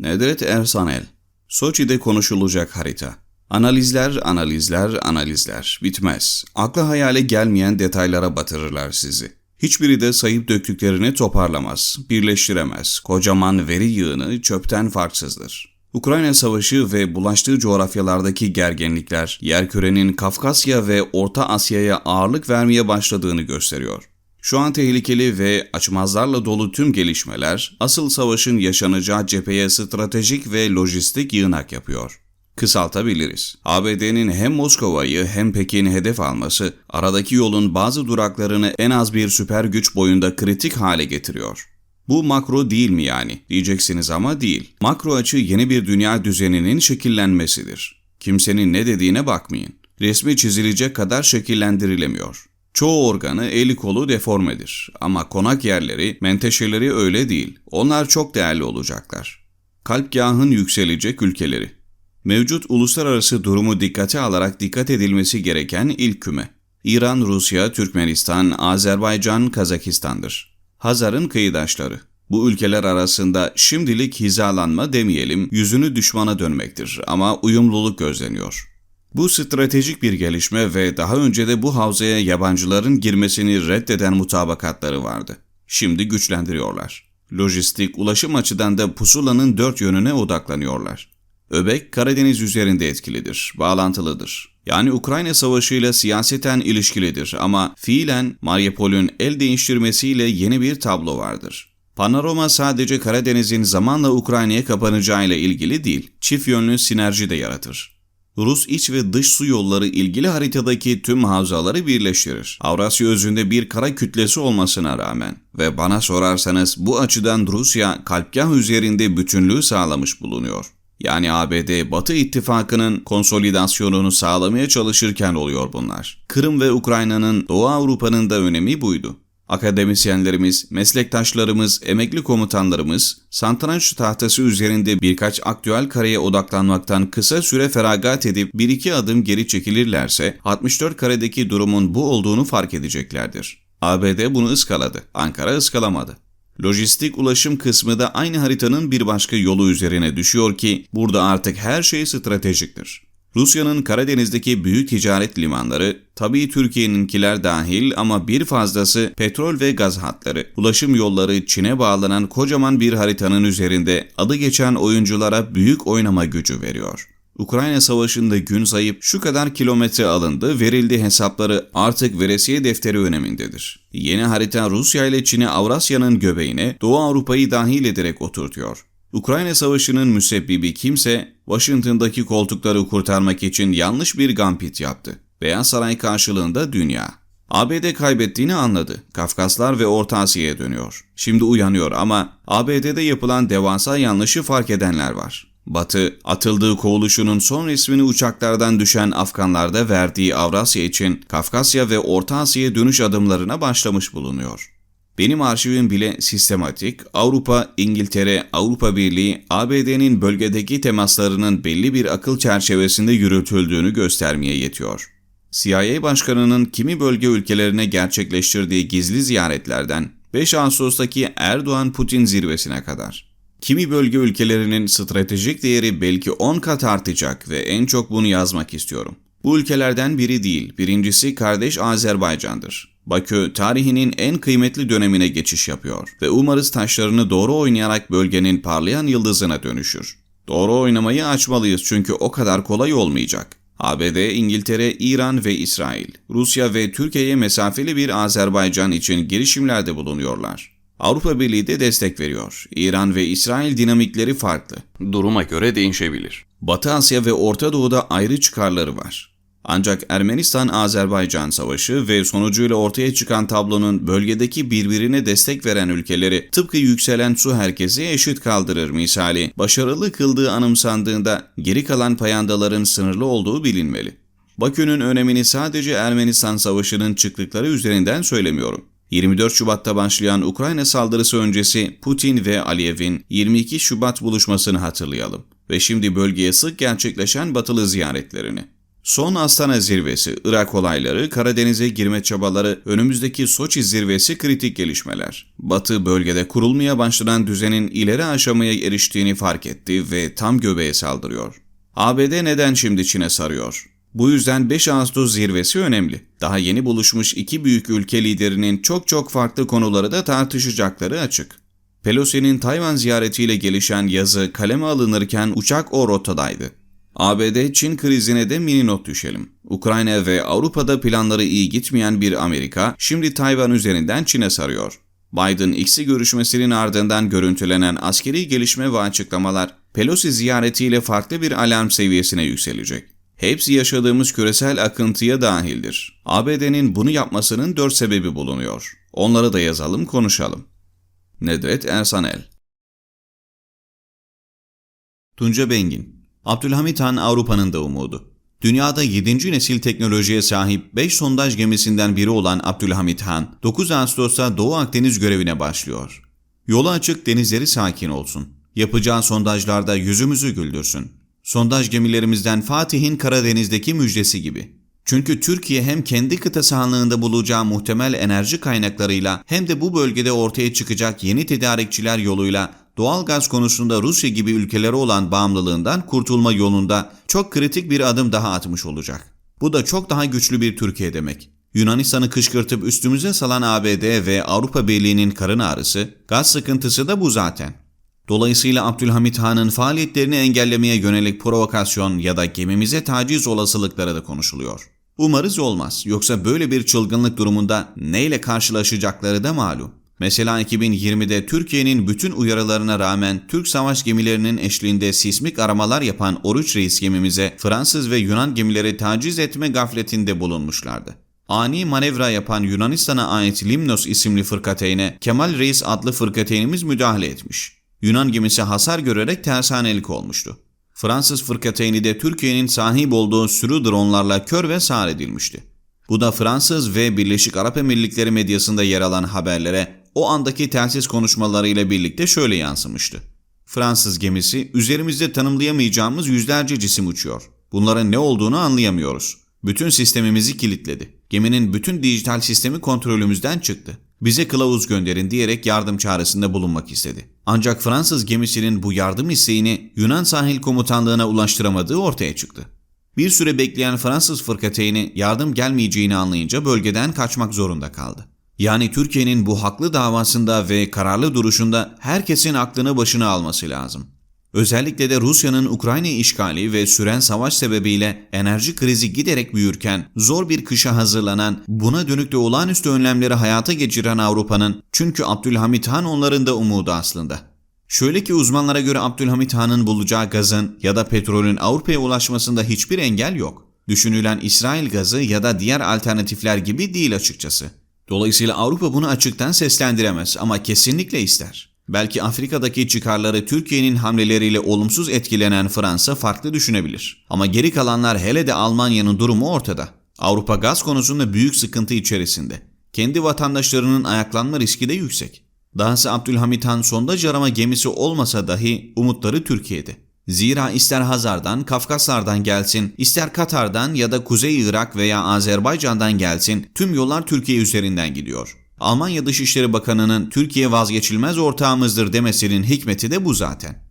Nedret Ersanel Soçi'de konuşulacak harita. Analizler, analizler, analizler. Bitmez. Akla hayale gelmeyen detaylara batırırlar sizi. Hiçbiri de sayıp döktüklerini toparlamaz, birleştiremez. Kocaman veri yığını çöpten farksızdır. Ukrayna Savaşı ve bulaştığı coğrafyalardaki gerginlikler, yerkürenin Kafkasya ve Orta Asya'ya ağırlık vermeye başladığını gösteriyor. Şu an tehlikeli ve açmazlarla dolu tüm gelişmeler, asıl savaşın yaşanacağı cepheye stratejik ve lojistik yığınak yapıyor. Kısaltabiliriz. ABD'nin hem Moskova'yı hem Pekin'i hedef alması, aradaki yolun bazı duraklarını en az bir süper güç boyunda kritik hale getiriyor. Bu makro değil mi yani? Diyeceksiniz ama değil. Makro açı yeni bir dünya düzeninin şekillenmesidir. Kimsenin ne dediğine bakmayın. Resmi çizilecek kadar şekillendirilemiyor. Çoğu organı eli kolu deformedir ama konak yerleri, menteşeleri öyle değil. Onlar çok değerli olacaklar. Kalpgahın yükselecek ülkeleri. Mevcut uluslararası durumu dikkate alarak dikkat edilmesi gereken ilk küme. İran, Rusya, Türkmenistan, Azerbaycan, Kazakistan'dır. Hazar'ın kıyıdaşları. Bu ülkeler arasında şimdilik hizalanma demeyelim, yüzünü düşmana dönmektir ama uyumluluk gözleniyor. Bu stratejik bir gelişme ve daha önce de bu havzaya yabancıların girmesini reddeden mutabakatları vardı. Şimdi güçlendiriyorlar. Lojistik, ulaşım açıdan da pusulanın dört yönüne odaklanıyorlar. Öbek Karadeniz üzerinde etkilidir, bağlantılıdır. Yani Ukrayna Savaşı ile siyaseten ilişkilidir ama fiilen Mariupol'ün el değiştirmesiyle yeni bir tablo vardır. Panorama sadece Karadeniz'in zamanla Ukrayna'ya kapanacağıyla ilgili değil, çift yönlü sinerji de yaratır. Rus iç ve dış su yolları ilgili haritadaki tüm havzaları birleştirir. Avrasya özünde bir kara kütlesi olmasına rağmen ve bana sorarsanız bu açıdan Rusya kalpgah üzerinde bütünlüğü sağlamış bulunuyor. Yani ABD Batı ittifakının konsolidasyonunu sağlamaya çalışırken oluyor bunlar. Kırım ve Ukrayna'nın Doğu Avrupa'nın da önemi buydu. Akademisyenlerimiz, meslektaşlarımız, emekli komutanlarımız santranç tahtası üzerinde birkaç aktüel kareye odaklanmaktan kısa süre feragat edip bir iki adım geri çekilirlerse 64 karedeki durumun bu olduğunu fark edeceklerdir. ABD bunu ıskaladı, Ankara ıskalamadı. Lojistik ulaşım kısmı da aynı haritanın bir başka yolu üzerine düşüyor ki burada artık her şey stratejiktir. Rusya'nın Karadeniz'deki büyük ticaret limanları, tabii Türkiye'ninkiler dahil ama bir fazlası petrol ve gaz hatları, ulaşım yolları Çin'e bağlanan kocaman bir haritanın üzerinde adı geçen oyunculara büyük oynama gücü veriyor. Ukrayna Savaşı'nda gün sayıp şu kadar kilometre alındı, verildi hesapları artık veresiye defteri önemindedir. Yeni harita Rusya ile Çin'i Avrasya'nın göbeğine, Doğu Avrupa'yı dahil ederek oturtuyor. Ukrayna Savaşı'nın müsebbibi kimse Washington'daki koltukları kurtarmak için yanlış bir gambit yaptı. Beyaz Saray karşılığında dünya. ABD kaybettiğini anladı. Kafkaslar ve Orta Asya'ya dönüyor. Şimdi uyanıyor ama ABD'de yapılan devasa yanlışı fark edenler var. Batı, atıldığı kovuluşunun son resmini uçaklardan düşen Afganlarda verdiği Avrasya için Kafkasya ve Orta Asya'ya dönüş adımlarına başlamış bulunuyor. Benim arşivim bile sistematik, Avrupa, İngiltere, Avrupa Birliği, ABD'nin bölgedeki temaslarının belli bir akıl çerçevesinde yürütüldüğünü göstermeye yetiyor. CIA Başkanı'nın kimi bölge ülkelerine gerçekleştirdiği gizli ziyaretlerden 5 Ağustos'taki Erdoğan-Putin zirvesine kadar. Kimi bölge ülkelerinin stratejik değeri belki 10 kat artacak ve en çok bunu yazmak istiyorum. Bu ülkelerden biri değil, birincisi kardeş Azerbaycan'dır. Bakü tarihinin en kıymetli dönemine geçiş yapıyor ve umarız taşlarını doğru oynayarak bölgenin parlayan yıldızına dönüşür. Doğru oynamayı açmalıyız çünkü o kadar kolay olmayacak. ABD, İngiltere, İran ve İsrail, Rusya ve Türkiye'ye mesafeli bir Azerbaycan için girişimlerde bulunuyorlar. Avrupa Birliği de destek veriyor. İran ve İsrail dinamikleri farklı. Duruma göre değişebilir. Batı Asya ve Orta Doğu'da ayrı çıkarları var. Ancak Ermenistan-Azerbaycan savaşı ve sonucuyla ortaya çıkan tablonun bölgedeki birbirine destek veren ülkeleri tıpkı yükselen su herkesi eşit kaldırır misali başarılı kıldığı anımsandığında geri kalan payandaların sınırlı olduğu bilinmeli. Bakü'nün önemini sadece Ermenistan savaşının çıktıkları üzerinden söylemiyorum. 24 Şubat'ta başlayan Ukrayna saldırısı öncesi Putin ve Aliyev'in 22 Şubat buluşmasını hatırlayalım ve şimdi bölgeye sık gerçekleşen batılı ziyaretlerini. Son Astana zirvesi, Irak olayları, Karadeniz'e girme çabaları, önümüzdeki Soçi zirvesi kritik gelişmeler. Batı bölgede kurulmaya başlanan düzenin ileri aşamaya eriştiğini fark etti ve tam göbeğe saldırıyor. ABD neden şimdi Çin'e sarıyor? Bu yüzden 5 Ağustos zirvesi önemli. Daha yeni buluşmuş iki büyük ülke liderinin çok çok farklı konuları da tartışacakları açık. Pelosi'nin Tayvan ziyaretiyle gelişen yazı kaleme alınırken uçak o rotadaydı. ABD-Çin krizine de mini not düşelim. Ukrayna ve Avrupa'da planları iyi gitmeyen bir Amerika şimdi Tayvan üzerinden Çin'e sarıyor. Biden X'i görüşmesinin ardından görüntülenen askeri gelişme ve açıklamalar Pelosi ziyaretiyle farklı bir alarm seviyesine yükselecek. Hepsi yaşadığımız küresel akıntıya dahildir. ABD'nin bunu yapmasının dört sebebi bulunuyor. Onları da yazalım konuşalım. Nedret Ersanel Tunca Bengin Abdülhamit Han Avrupa'nın da umudu. Dünyada 7. nesil teknolojiye sahip 5 sondaj gemisinden biri olan Abdülhamit Han, 9 Ağustos'ta Doğu Akdeniz görevine başlıyor. Yolu açık, denizleri sakin olsun. Yapacağı sondajlarda yüzümüzü güldürsün. Sondaj gemilerimizden Fatih'in Karadeniz'deki müjdesi gibi. Çünkü Türkiye hem kendi kıta sahanlığında bulacağı muhtemel enerji kaynaklarıyla hem de bu bölgede ortaya çıkacak yeni tedarikçiler yoluyla doğal gaz konusunda Rusya gibi ülkelere olan bağımlılığından kurtulma yolunda çok kritik bir adım daha atmış olacak. Bu da çok daha güçlü bir Türkiye demek. Yunanistan'ı kışkırtıp üstümüze salan ABD ve Avrupa Birliği'nin karın ağrısı, gaz sıkıntısı da bu zaten. Dolayısıyla Abdülhamit Han'ın faaliyetlerini engellemeye yönelik provokasyon ya da gemimize taciz olasılıkları da konuşuluyor. Umarız olmaz. Yoksa böyle bir çılgınlık durumunda neyle karşılaşacakları da malum. Mesela 2020'de Türkiye'nin bütün uyarılarına rağmen Türk savaş gemilerinin eşliğinde sismik aramalar yapan Oruç Reis gemimize Fransız ve Yunan gemileri taciz etme gafletinde bulunmuşlardı. Ani manevra yapan Yunanistan'a ait Limnos isimli fırkateyne Kemal Reis adlı fırkateynimiz müdahale etmiş. Yunan gemisi hasar görerek tersanelik olmuştu. Fransız fırkateyni de Türkiye'nin sahip olduğu sürü dronlarla kör ve sağır edilmişti. Bu da Fransız ve Birleşik Arap Emirlikleri medyasında yer alan haberlere o andaki telsiz konuşmalarıyla birlikte şöyle yansımıştı. Fransız gemisi üzerimizde tanımlayamayacağımız yüzlerce cisim uçuyor. Bunların ne olduğunu anlayamıyoruz. Bütün sistemimizi kilitledi. Geminin bütün dijital sistemi kontrolümüzden çıktı. Bize kılavuz gönderin diyerek yardım çağrısında bulunmak istedi. Ancak Fransız gemisinin bu yardım isteğini Yunan sahil komutanlığına ulaştıramadığı ortaya çıktı. Bir süre bekleyen Fransız fırkateyni yardım gelmeyeceğini anlayınca bölgeden kaçmak zorunda kaldı. Yani Türkiye'nin bu haklı davasında ve kararlı duruşunda herkesin aklını başına alması lazım. Özellikle de Rusya'nın Ukrayna işgali ve süren savaş sebebiyle enerji krizi giderek büyürken zor bir kışa hazırlanan, buna dönük de olağanüstü önlemleri hayata geçiren Avrupa'nın çünkü Abdülhamit Han onların da umudu aslında. Şöyle ki uzmanlara göre Abdülhamit Han'ın bulacağı gazın ya da petrolün Avrupa'ya ulaşmasında hiçbir engel yok. Düşünülen İsrail gazı ya da diğer alternatifler gibi değil açıkçası. Dolayısıyla Avrupa bunu açıktan seslendiremez ama kesinlikle ister. Belki Afrika'daki çıkarları Türkiye'nin hamleleriyle olumsuz etkilenen Fransa farklı düşünebilir. Ama geri kalanlar hele de Almanya'nın durumu ortada. Avrupa gaz konusunda büyük sıkıntı içerisinde. Kendi vatandaşlarının ayaklanma riski de yüksek. Dahası Abdülhamit Han sondaj arama gemisi olmasa dahi umutları Türkiye'de. Zira ister Hazar'dan, Kafkaslardan gelsin, ister Katar'dan ya da Kuzey Irak veya Azerbaycan'dan gelsin tüm yollar Türkiye üzerinden gidiyor. Almanya Dışişleri Bakanı'nın Türkiye vazgeçilmez ortağımızdır demesinin hikmeti de bu zaten.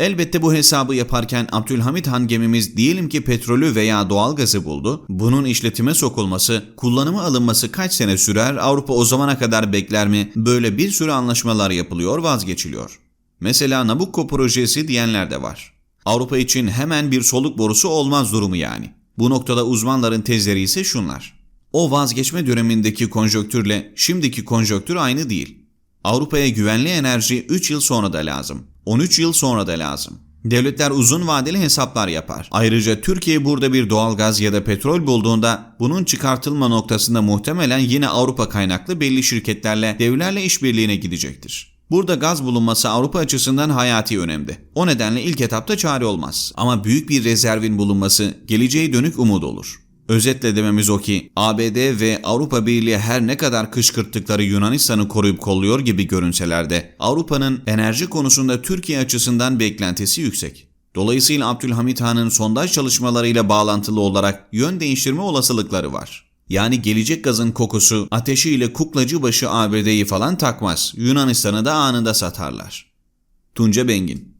Elbette bu hesabı yaparken Abdülhamit Han gemimiz diyelim ki petrolü veya doğalgazı buldu. Bunun işletime sokulması, kullanıma alınması kaç sene sürer? Avrupa o zamana kadar bekler mi? Böyle bir sürü anlaşmalar yapılıyor, vazgeçiliyor. Mesela Nabucco projesi diyenler de var. Avrupa için hemen bir soluk borusu olmaz durumu yani. Bu noktada uzmanların tezleri ise şunlar. O vazgeçme dönemindeki konjonktürle şimdiki konjonktür aynı değil. Avrupa'ya güvenli enerji 3 yıl sonra da lazım. 13 yıl sonra da lazım. Devletler uzun vadeli hesaplar yapar. Ayrıca Türkiye burada bir doğalgaz ya da petrol bulduğunda bunun çıkartılma noktasında muhtemelen yine Avrupa kaynaklı belli şirketlerle, devlerle işbirliğine gidecektir. Burada gaz bulunması Avrupa açısından hayati önemli. O nedenle ilk etapta çare olmaz. Ama büyük bir rezervin bulunması geleceğe dönük umut olur. Özetle dememiz o ki ABD ve Avrupa Birliği her ne kadar kışkırttıkları Yunanistan'ı koruyup kolluyor gibi görünseler de Avrupa'nın enerji konusunda Türkiye açısından beklentisi yüksek. Dolayısıyla Abdülhamit Han'ın sondaj çalışmalarıyla bağlantılı olarak yön değiştirme olasılıkları var. Yani gelecek gazın kokusu ateşiyle kuklacı başı ABD'yi falan takmaz. Yunanistan'ı da anında satarlar. Tunca Bengin